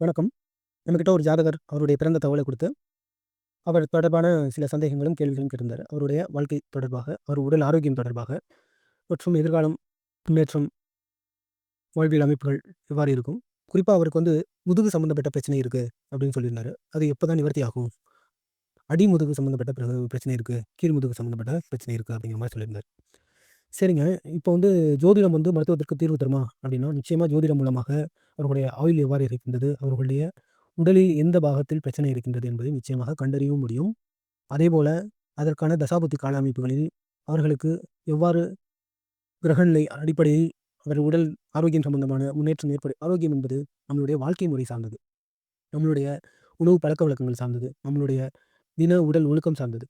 வணக்கம். நம்மகிட்ட ஒரு ஜாதகர் அவருடைய பிறந்த தகவலை கொடுத்து அவர் தொடர்பான சில சந்தேகங்களும், கேள்விகளும் கேட்டிருந்தாரு. அவருடைய வாழ்க்கை தொடர்பாக, அவர் உடல் ஆரோக்கியம் தொடர்பாக மற்றும் எதிர்காலம், முன்னேற்றம், வாழ்வியல் அமைப்புகள் எவ்வாறு இருக்கும்? குறிப்பாக அவருக்கு வந்து முதுகு சம்மந்தப்பட்ட பிரச்சனை இருக்குது அப்படின்னு சொல்லியிருந்தார் அது எப்பதான் நிவர்த்தி ஆகும்? அடிமுதுகு சம்மந்தப்பட்ட பிரச்சனை இருக்குது கீழ் முதுகு சம்மந்தப்பட்ட பிரச்சனை இருக்குது அப்படிங்கிற மாதிரி சொல்லியிருந்தார் சரிங்க. இப்போ வந்து ஜோதிடம் வந்து மருத்துவத்திற்கு தீர்வு தருமா? அப்படின்னா, நிச்சயமா ஜோதிடம் மூலமாக அவர்களுடைய ஆயுள் எவ்வாறு இருக்கின்றது? அவர்களுடைய உடலில் எந்த பாகத்தில் பிரச்சனை இருக்கின்றது என்பதை நிச்சயமாக கண்டறியவும் முடியும். அதேபோல அதற்கான தசாபுத்தி கால அமைப்புகளில் அவர்களுக்கு எவ்வாறு கிரகநிலை அடிப்படையில் அவர் உடல் ஆரோக்கியம் சம்பந்தமான முன்னேற்றம் ஏற்படு ஆரோக்கியம் என்பது நம்மளுடைய வாழ்க்கை முறை சார்ந்தது. நம்மளுடைய உணவு பழக்கவழக்கங்கள் சார்ந்தது. நம்மளுடைய தின உடல் ஒழுக்கம் சார்ந்தது.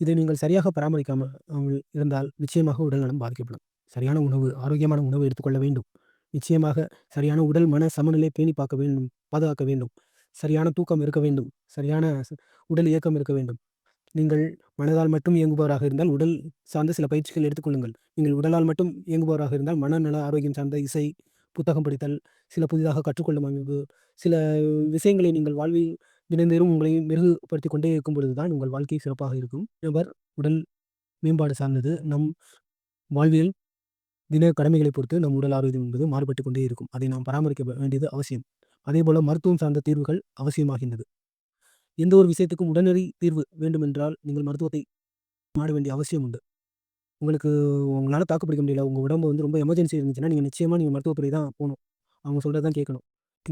இதை நீங்கள் சரியாக பராமரிக்காமல் இருந்தால் நிச்சயமாக உடல் நலம் பாதிக்கப்படும். சரியான உணவு, ஆரோக்கியமான உணவு எடுத்துக்கொள்ள வேண்டும். நிச்சயமாக சரியான உடல், மன சமநிலை பேணி பார்க்க வேண்டும் பாதுகாக்க வேண்டும். சரியான தூக்கம் இருக்க வேண்டும். சரியான உடல் இயக்கம் இருக்க வேண்டும். நீங்கள் மனதால் மட்டும் இயங்குபவராக இருந்தால், உடல் சார்ந்த சில பயிற்சிகள் எடுத்துக்கொள்ளுங்கள். நீங்கள் உடலால் மட்டும் இயங்குபவராக இருந்தால், மனநல ஆரோக்கியம் சார்ந்த இசை, புத்தகம் படித்தல், சில புதிதாக கற்றுக்கொள்ளும் அமைப்பு, சில விஷயங்களை நீங்கள் வாழ்வில் தினந்தோறும் உங்களை மெருகுபடுத்திக் கொண்டே இருக்கும் பொழுது தான் உங்கள் வாழ்க்கை சிறப்பாக இருக்கும். நபர் உடல் மேம்பாடு சார்ந்தது. நம் வாழ்வியல் தின கடமைகளை பொறுத்து நம் உடல் ஆரோக்கியம் என்பது மாறுபட்டுக் கொண்டே இருக்கும். அதை நாம் பராமரிக்க வேண்டியது அவசியம். அதேபோல மருத்துவம் சார்ந்த தீர்வுகள் அவசியமாகின்றது. எந்த ஒரு விஷயத்துக்கும் உடனடி தீர்வு வேண்டுமென்றால், நீங்கள் மருத்துவத்தை நாட வேண்டிய அவசியம் உண்டு. உங்களுக்கு உங்களால தாக்குப்பிடிக்க முடியல, உங்க உடம்பு வந்து ரொம்ப எமர்ஜென்சி இருந்துச்சுன்னா, நீங்க நிச்சயமா நீங்க மருத்துவத்துறை தான் போணும். அவங்க சொல்றத தான் கேட்கணும்.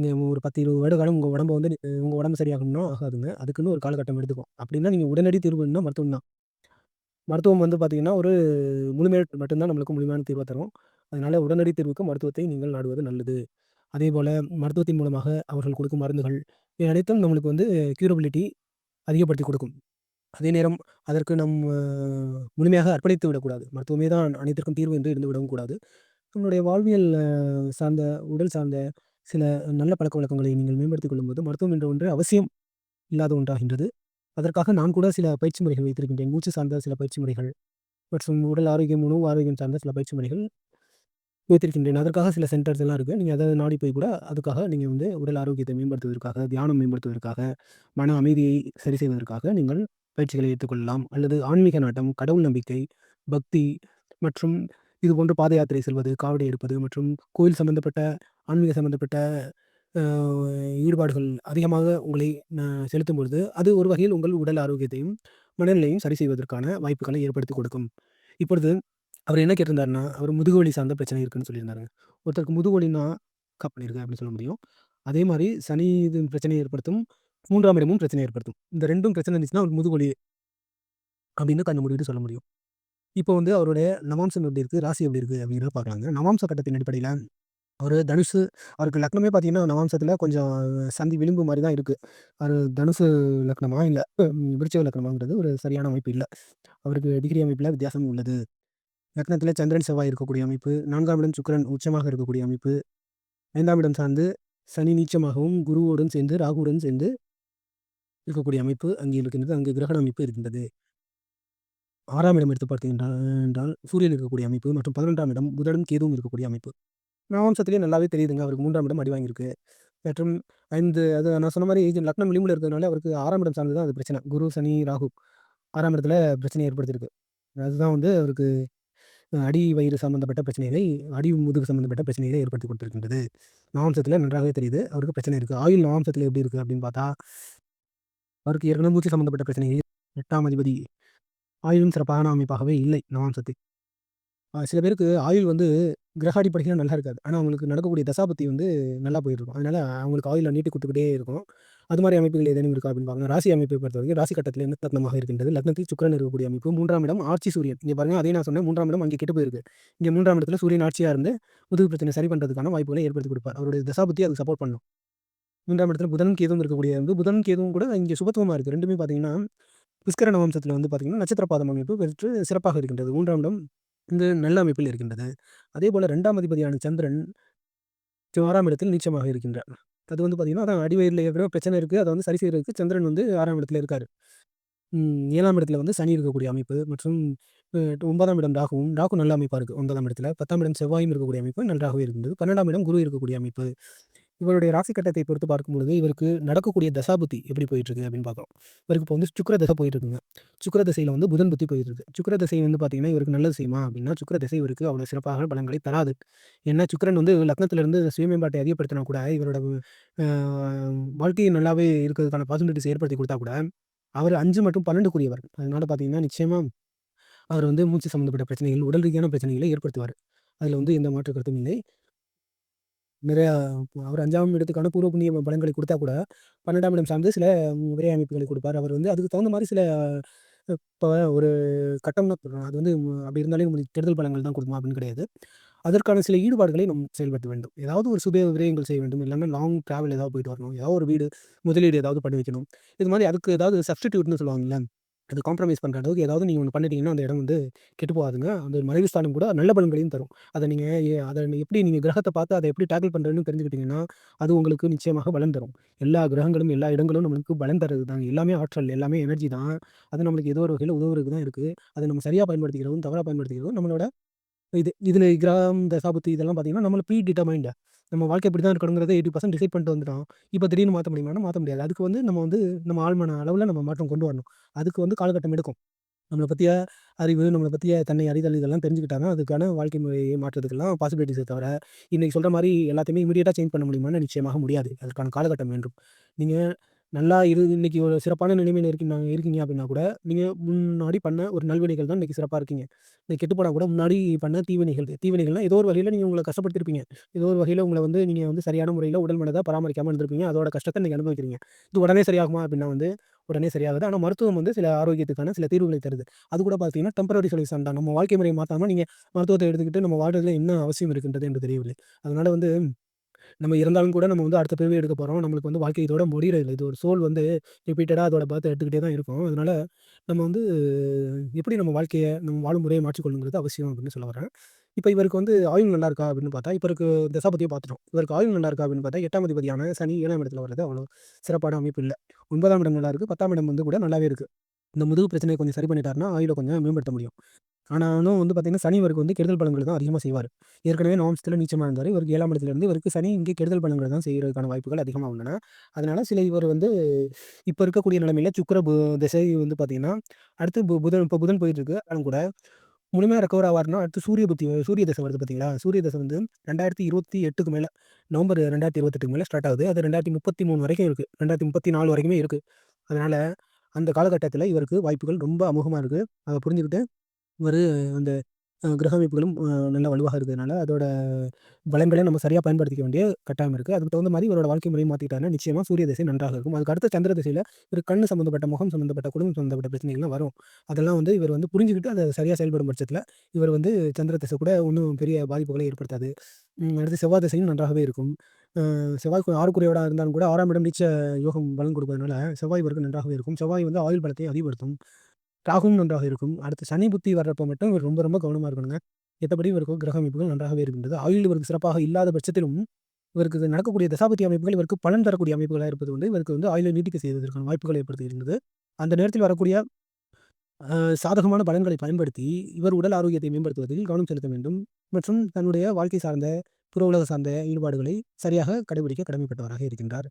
நீங்கள் ஒரு 10, 20 வருட காலம் உங்கள் உடம்ப வந்து உங்கள் உடம்பு சரியாகணும்னா ஆகாதுங்க. அதுக்குன்னு ஒரு காலகட்டம் எடுத்துக்கும். அப்படின்னா நீங்கள் உடனடி தீர்வு மருத்துவம் தான். மருத்துவம் வந்து பார்த்தீங்கன்னா, ஒரு முழுமையாக மட்டும்தான் நம்மளுக்கு முழுமையான தீர்வ தரும். அதனால் உடனடி தீர்வுக்கு மருத்துவத்தை நீங்கள் நாடுவது நல்லது. அதே போல் மருத்துவத்தின் மூலமாக அவர்கள் கொடுக்கும் மருந்துகள், இது அனைத்தும் நம்மளுக்கு வந்து க்யூரபிலிட்டி அதிகப்படுத்தி கொடுக்கும். அதே நேரம் அதற்கு நம் முழுமையாக அர்ப்பணித்து விடக்கூடாது. மருத்துவமே தான் அனைத்திற்கும் தீர்வு என்று இருந்து விடவும் கூடாது. நம்மளுடைய வாழ்வியல் சார்ந்த, உடல் சார்ந்த சில நல்ல பழக்கவழக்கங்களை நீங்கள் மேம்படுத்திக் கொள்ளும்போது, மருத்துவம் என்ற ஒன்று அவசியம் இல்லாத ஒன்றாகின்றது. அதற்காக நான் கூட சில பயிற்சி முறைகள் வைத்திருக்கின்றேன். மூச்சு சார்ந்த சில பயிற்சி முறைகள் மற்றும் உடல் ஆரோக்கியம், உணவு ஆரோக்கியம் சார்ந்த சில பயிற்சி முறைகள் வைத்திருக்கின்றேன். அதற்காக சில சென்டர்ஸ் எல்லாம் இருக்குது நீங்கள் அதை நாடி போய் கூட அதுக்காக நீங்கள் வந்து உடல் ஆரோக்கியத்தை மேம்படுத்துவதற்காக, தியானம் மேம்படுத்துவதற்காக, மன அமைதியை சரி செய்வதற்காக நீங்கள் பயிற்சிகளை எடுத்துக்கொள்ளலாம். அல்லது ஆன்மீக நாட்டம், கடவுள் நம்பிக்கை, பக்தி மற்றும் இதுபோன்ற பாத யாத்திரை செல்வது, காவடி எடுப்பது மற்றும் கோயில் சம்பந்தப்பட்ட, ஆன்மீக சம்பந்தப்பட்ட ஈடுபாடுகள் அதிகமாக உங்களை செலுத்தும் பொழுது, அது ஒரு வகையில் உங்கள் உடல் ஆரோக்கியத்தையும், மனநிலையும் சரி செய்வதற்கான வாய்ப்புகளை ஏற்படுத்தி கொடுக்கும். இப்பொழுது அவர் என்ன கேட்டிருந்தாருன்னா, அவர் முதுகு வலி சார்ந்த பிரச்சனை இருக்குன்னு சொல்லியிருந்தாருங்க. ஒருத்தருக்கு முதுகுவலினா கப் பண்ணிருக்கு அப்படின்னு சொல்ல முடியும். அதே மாதிரி சனி இது பிரச்சனையை ஏற்படுத்தும். மூன்றாம் இடமும் பிரச்சனை ஏற்படுத்தும். இந்த ரெண்டும் பிரச்சனை இருந்துச்சுன்னா அவர் முதுகுவலி அப்படின்னு கண்ண சொல்ல முடியும். இப்போ வந்து அவருடைய நவாம்சம் எப்படி இருக்கு? ராசி எப்படி இருக்கு? அப்படிங்கிறத பார்க்கலாங்க. நவாம்ச கட்டத்தின் அடிப்படையில் அவர் தனுசு அவருக்கு லக்னமே பார்த்தீங்கன்னா, நவாம்சத்தில் கொஞ்சம் சந்தி விளிம்பு மாதிரி தான் இருக்குது அவர் தனுசு லக்னமா? இல்லை விருச்சிக லக்னமாங்கிறது ஒரு சரியான அமைப்பு இல்லை அவருக்கு டிகிரி அமைப்பில் வித்தியாசம் உள்ளது. லக்னத்தில் சந்திரன், செவ்வாய் இருக்கக்கூடிய அமைப்பு, நான்காம் இடம் சுக்கிரன் உச்சமாக இருக்கக்கூடிய அமைப்பு, ஐந்தாம் இடம் சார்ந்து சனி நீச்சமாகவும், குருவோடும் சேர்ந்து, ராகுவுடன் சேர்ந்து இருக்கக்கூடிய அமைப்பு அங்கே இருக்கின்றது. அங்கே கிரகண அமைப்பு இருக்கின்றது. ஆறாம் இடம் எடுத்து பார்த்தீங்கன்னா என்றால் சூரியன் இருக்கக்கூடிய அமைப்பு மற்றும் 11ஆம் இடம் புதனும், கேதுவும் இருக்கக்கூடிய அமைப்பு. நவாம்சத்திலேயே நல்லாவே தெரியுதுங்க. அவருக்கு 3ஆம் இடம் அடி வாங்கியிருக்கு. மற்றும் ஐந்து அது நான் சொன்ன மாரி லக்னம் விளிம்புல இருக்கிறதுனால அவருக்கு 6ஆம் இடம் சார்ந்து தான் அது பிரச்சனை. குரு, சனி, ராகு 6ஆம் இடத்துல பிரச்சனைய ஏற்படுத்தியிருக்கு. அதுதான் வந்து அவருக்கு அடி வயிறு சம்பந்தப்பட்ட பிரச்சனைகளை, அடி முதுகு சம்பந்தப்பட்ட பிரச்சனைகளை ஏற்படுத்திக் கொடுத்திருக்கின்றது. நவாம்சத்தில் நன்றாகவே தெரியுது. அவருக்கு பிரச்சனை இருக்கு. ஆயுள் நவாம்சத்தில எப்படி இருக்கு அப்படின்னு பார்த்தா, அவருக்கு ஏற்கனவே மூச்சு சம்பந்தப்பட்ட பிரச்சனைகள் 8ஆம் அதிபதி ஆயுளும் சிறப்பான அமைப்பாகவே இல்லை நவாம்சத்தில். அ சில பேருக்கு ஆயுள் வந்து கிரக படிக்கலாம் நல்லா இருக்காது. ஆனால் அவங்களுக்கு நடக்கக்கூடிய தசாபத்தி வந்து நல்லா போயிட்டுருக்கும். அதனால அவங்களுக்கு ஆயுள் நீட்டி கொடுத்துக்கிட்டே இருக்கும். அது மாதிரி அமைப்புகள் ஏதேனும் இருக்கா அப்படின்னு பார்க்கணும். ராசி அமைப்பை பொறுத்த வரைக்கும் ராசி கட்டத்தில் என்ன தத்னமாக இருக்கின்றது? லக்னத்தில் சுக்கரன் இருக்கக்கூடிய அமைப்பு, மூன்றாம் இடம் ஆட்சி சூரியன். இங்கே பாருங்க அதே நான் சொன்னேன் மூன்றாம் இடம் அங்கே கெட்டு போயிருக்கு. இங்கே மூன்றாம் இடத்துல சூரியன் ஆட்சியாக இருந்து முதுகு பிரச்சனை சரி பண்ணுறதுக்கான வாய்ப்புகளை ஏற்படுத்தி கொடுப்பார். அவருடைய தசாபத்தி அதுக்கு சப்போர்ட் பண்ணும். மூன்றாம் இடத்துல புதனும், கேதுவும் இருக்கக்கூடிய வந்து புதனும், கேதுவும் கூட இங்கே சுபத்துவமாக இருக்குது ரெண்டுமே பார்த்தீங்கன்னா, புஷ்கர வம்சத்தில் வந்து பார்த்தீங்கன்னா, நட்சத்திர பாதம் அமைப்பு பெற்று சிறப்பாக இருக்கின்றது. மூன்றாம் இடம் இந்த நல்ல அமைப்பில் இருக்கின்றது. அதேபோல 2ஆம் அதிபதியான சந்திரன் 6ஆம் இடத்தில் நீச்சமாக இருக்கின்றார். அது வந்து பார்த்தீங்கன்னா, அதான் அடிவயிறுல ஏற்கனவே பிரச்சனை இருக்கு. அத வந்து சரி செய்றதுக்கு சந்திரன் வந்து 6ஆம் இடத்துல இருக்காரு. ம் 7ஆம் இடத்துல வந்து சனி இருக்கக்கூடிய அமைப்பு மற்றும் அ 9ஆம் இடம் ராகுவும், ராகு நல்ல அமைப்பா இருக்கு 9ஆம் இடத்துல. 10ஆம் இடம் செவ்வாயும் இருக்கக்கூடிய அமைப்பு நன்றாகவே இருக்கின்றது. 12ஆம் இடம் குரு இருக்கக்கூடிய அமைப்பு. இவருடைய ராசி கட்டத்தை பொறுத்து பார்க்கும்பொழுது, இவருக்கு நடக்கக்கூடிய தசாபுத்தி எப்படி போயிட்டுருக்கு அப்படின்னு பார்க்குறோம். இவருக்கு இப்போ வந்து சுக்கிர தசை போயிட்டுருக்குங்க. சுக்கிர திசையில வந்து புதன் புத்தி போயிட்டுருக்கு. சுக்கர திசை வந்து பார்த்தீங்கன்னா, இவருக்கு நல்லது செய்யுமா அப்படின்னா, சுக்கர திசை இவருக்கு அவ்வளோ சிறப்பாக பலன்களை தராது. ஏன்னா சுக்கிரன் வந்து லக்னத்திலிருந்து சுய சுயமேம்பாட்டை அதிகப்படுத்தினா கூட, இவரோட வாழ்க்கையை நல்லாவே இருக்கிறதுக்கான பாசிபிலிட்டிஸ் ஏற்படுத்தி கொடுத்தா கூட, அவர் அஞ்சு மற்றும் 12க்குரியவர். அதனால பார்த்தீங்கன்னா, நிச்சயமா அவர் வந்து மூச்சு சம்மந்தப்பட்ட பிரச்சனைகள், உடல் ரீதியான பிரச்சனைகளை ஏற்படுத்துவார். அதில் வந்து எந்த மாற்று கருத்தும் இல்லை. நிறையா அவர் அஞ்சாம் இடத்துக்கான பூர்வ புண்ணிய பலன்களை கொடுத்தா கூட, 12ஆம் இடம் சார்ந்து சில விரை அமைப்புகளை கொடுப்பார் அவர் வந்து அதுக்கு தகுந்த மாதிரி சில இப்போ ஒரு கட்டம்னா சொல்கிறோம் அது வந்து அப்படி இருந்தாலே நம்மளுக்கு கெடுதல் பலங்கள் தான் கொடுக்குமா அப்படின்னு கிடையாது. அதற்கான சில ஈடுபாடுகளை நம்ம செயல்படுத்த வேண்டும். ஏதாவது ஒரு சுப விரயங்கள் செய்ய வேண்டும். இல்லைன்னா லாங் டிராவல் ஏதாவது போயிட்டு வரணும். ஏதாவது ஒரு வீடு முதலீடு ஏதாவது பண்ணி வைக்கணும். இது மாதிரி அதுக்கு ஏதாவது சப்ஸ்டிடியூட்னு சொல்லுவாங்கல்ல. அது காம்ப்ரமைஸ் பண்ணுற அளவுக்கு ஏதாவது நீங்க ஒன்று பண்ணிட்டீங்கன்னா, அந்த இடம் வந்து கெட்டு போகாதுங்க. அந்த மறைவு ஸ்தானம் கூட நல்ல பலன்களையும் தரும். அதை நீங்கள் எ எப்படி நீங்கள் கிரகத்தை பார்த்து அதை எப்படி டேக்கிள் பண்ணுறதுன்னு தெரிஞ்சுக்கிட்டீங்கன்னா, அது உங்களுக்கு நிச்சயமாக பலன் தரும். எல்லா கிரகங்களும், எல்லா இடங்களும் நம்மளுக்கு பலன் தரது தாங்க. எல்லாமே ஆற்றல், எல்லாமே எனர்ஜி தான். அது நம்மளுக்கு ஏதோ ஒரு வகையில் உதவுறதுக்கு தான் இருக்குது அதை நம்ம சரியாக பயன்படுத்திக்கிறதும், தவறாக பயன்படுத்திக்கிறதும் நம்மளோட இது. இதில் கிரகம், தசாபுத்தி இதெல்லாம் பார்த்தீங்கன்னா, நம்மளை ப்ரீ டிட்டர்மைன்டு. நம்ம வாழ்க்கை இப்படி தான் இருக்கணுங்கிறத 80% டிசைட் பண்ணிட்டு வந்துட்டோம். இப்போ திடீர்னு மாற்ற முடியுமான்னா, மாற்ற முடியாது. அதுக்கு வந்து நம்ம வந்து நம்ம ஆழ்மன அளவில் நம்ம மாற்றம் கொண்டு வரணும். அதுக்கு வந்து காலகட்டம் எடுக்கும். நம்மளை பற்றிய அறிவு, நம்மளை பற்றிய தன்னை அறிதல் இதெல்லாம் தெரிஞ்சுக்கிட்டா தான், அதுக்கான வாழ்க்கை முறையை மாற்றத்துக்கெல்லாம் பாசிபிலிட்டிஸை தவிர, இன்றைக்கி சொல்கிற மாதிரி எல்லாத்தையுமே இமீடியட்டாக சேஞ்ச் பண்ண முடியுமான்னு நிச்சயமாக முடியாது. அதற்கான காலகட்டம் வேண்டும். நீங்கள் நல்லா இரு இன்னைக்கு ஒரு சிறப்பான நிலைமையில இருக்கீங்க இருக்கீங்க அப்படின்னா கூட, நீங்க முன்னாடி பண்ண ஒரு நல்வினைகள் தான் இன்னைக்கு சிறப்பா இருக்கீங்க. இன்னைக்கு கெட்டு போனா கூட முன்னாடி பண்ண தீவினைகள். தீவினைகள்னா ஏதோ ஒரு வகையில நீங்க உங்கள கஷ்டப்படுத்தியிருப்பீங்க. ஏதோ ஒரு வகையில உங்கள வந்து நீங்க வந்து சரியான முறையில உடல் மனத பராமரிக்காம இருந்திருப்பீங்க. அதோட கஷ்டத்த இன்னைக்கு அனுபவிக்கிறீங்க. இது உடனே சரியாகுமா அப்படின்னா வந்து, உடனே சரியாகாது. ஆனா மருத்துவம் வந்து சில ஆரோக்கியத்துக்கான சில தீர்வுகளை தருது. அது கூட பார்த்தீங்கன்னா, டெம்பரரி சொல்யூஷன் தான். நம்ம வாழ்க்கை முறைய மாத்தாம நீங்க மருத்துவத்த எடுத்துக்கிட்டு நம்ம வாழ்றதுல என்ன அவசியம் இருக்கின்றது என்று தெரியவில்லை. அதனால வந்து நம்ம இறந்தாலும் கூட நம்ம வந்து அடுத்த பிறவி எடுக்க போகிறோம் நம்மளுக்கு வந்து வாழ்க்கை இதோட இல்லை இது ஒரு சோல் வந்து ரிப்பீட்டடாக அதோட பார்த்து எடுத்துக்கிட்டே தான் இருக்கும். அதனால நம்ம வந்து எப்படி நம்ம வாழ்க்கையை நம்ம வாழும் முறையை மாற்றிக்கொள்ளுங்கிறது அவசியம் அப்படின்னு சொல்ல வரேன். இப்போ இவருக்கு வந்து ஆயுள் நல்லா இருக்கா அப்படின்னு பார்த்தா, இவருக்கு தசாபதியை பார்த்துட்டோம். இவருக்கு ஆயுள் நல்லா இருக்கா அப்படின்னு பார்த்தா, எட்டாம் அதிபதியான சனி ஏழாம் இடத்துல வர்றது அவ்வளோ சிறப்பான அமைப்பு இல்லை ஒன்பதாம் இடம் நல்லா இருக்குது பத்தாம் இடம் வந்து கூட நல்லாவே இருக்குது இந்த முதுகு பிரச்சனைய கொஞ்சம் சரி பண்ணிட்டாருன்னா, ஆயுளை கொஞ்சம் மேம்படுத்த முடியும். ஆனாலும் வந்து பார்த்தீங்கன்னா, சனி இவருக்கு வந்து கெடுதல் பலன்கள தான் அதிகமாக செய்வார் ஏற்கனவே நவம்சத்துல நீச்சமாக இருந்தார் இவருக்கு ஏழாம் இடத்துலேருந்து இவருக்கு சனி இங்கே கெடுதல் பலன்கள தான் செய்கிறதுக்கான வாய்ப்புகள் அதிகமாக உள்ளன. அதனால் சில இவர் வந்து இப்போ இருக்கக்கூடிய நிலைமையில் சுக்கிர பு திசை வந்து பார்த்திங்கன்னா அடுத்து பு புதன் இப்போ புதன் போயிட்டுருக்கு ஆனால் கூட முழுமையாக ரெக்கவர் ஆவாருன்னா, அடுத்து சூரிய புத்தி சூரிய தசை வருது பார்த்தீங்களா? சூரிய தசை வந்து 2028க்கு மேல நவம்பர் ரெண்டாயிரத்தி இருபத்தெட்டுக்கு மேலே ஸ்டார்ட் ஆகுது. அது 2033 வரைக்கும் இருக்குது ரெண்டாயிரத்தி முப்பத்தி நாலு வரைக்குமே இருக்குது அதனால் அந்த காலகட்டத்தில் இவருக்கு வாய்ப்புகள் ரொம்ப அமுகமாக இருக்குது அதை புரிஞ்சுக்கிட்டு ஒரு அந்த கிரக அமைப்புகளும் நல்ல வலுவாக இருக்கிறதுனால, அதோட வளங்களை நம்ம சரியாக பயன்படுத்திக்க வேண்டிய கட்டாயம் இருக்குது அதுக்கு தகுந்த மாதிரி இவரோட வாழ்க்கை முறையை மாத்திக்கிட்டாருன்னா, நிச்சயமா சூரிய திசை நன்றாக இருக்கும். அதுக்கு அடுத்த சந்திர திசையில் இவர் கண்ணு சம்மந்தப்பட்ட, முகம் சம்மந்தப்பட்ட, குடும்பம் சம்மந்தப்பட்ட பிரச்சனைகள்லாம் வரும். அதெல்லாம் வந்து இவர் வந்து புரிஞ்சுக்கிட்டு அதை சரியாக செயல்படும் பட்சத்தில் இவர் வந்து சந்திர திசை கூட ஒன்றும் பெரிய பாதிப்புகளை ஏற்படுத்தாது. அடுத்து செவ்வாய் திசையும் நன்றாகவே இருக்கும். செவ்வாய் 6க்குரியவரா இருந்தாலும் கூட ஆறாம் இடம் நீச்ச யோகம் பலன் கொடுப்பதனால, செவ்வாய் இவருக்கு நன்றாகவே இருக்கும். செவ்வாய் வந்து ஆயுள் பலத்தை அதிகப்படுத்தும். ராகுவும் நன்றாக இருக்கும். அடுத்து சனி புத்தி வர்றப்போ மட்டும் இவர் ரொம்ப ரொம்ப கவனமாக இருக்கணுங்க. எத்தபடி இவருக்கு கிரக அமைப்புகள் நன்றாகவே இருக்கின்றது. ஆயுள் இவருக்கு சிறப்பாக இல்லாத பட்சத்திலும், இவருக்கு நடக்கக்கூடிய தசாபத்தி அமைப்புகள் இவருக்கு பலன் தரக்கூடிய அமைப்புகளாக இருப்பது வந்து, இவருக்கு வந்து ஆயுளை நீட்டிக்க செய்வதற்கான வாய்ப்புகள் ஏற்படுத்துகின்றது. அந்த நேரத்தில் வரக்கூடிய சாதகமான பலன்களை பயன்படுத்தி, இவர் உடல் ஆரோக்கியத்தை மேம்படுத்துவதில் கவனம் செலுத்த வேண்டும். மற்றும் தன்னுடைய வாழ்க்கை சார்ந்த, புற உலக சார்ந்த ஈடுபாடுகளை சரியாக கடைபிடிக்க கடமைப்பட்டவராக இருக்கின்றார்.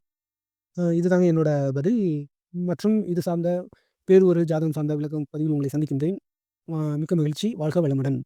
இதுதாங்க என்னோட பதில். மற்றும் இது சார்ந்த வேறு ஒரு ஜாதகம் சார்ந்த விளக்கம் பதிவில் உங்களை சந்திக்கின்றேன். மிக்க மகிழ்ச்சி. வாழ்க வளமுடன்.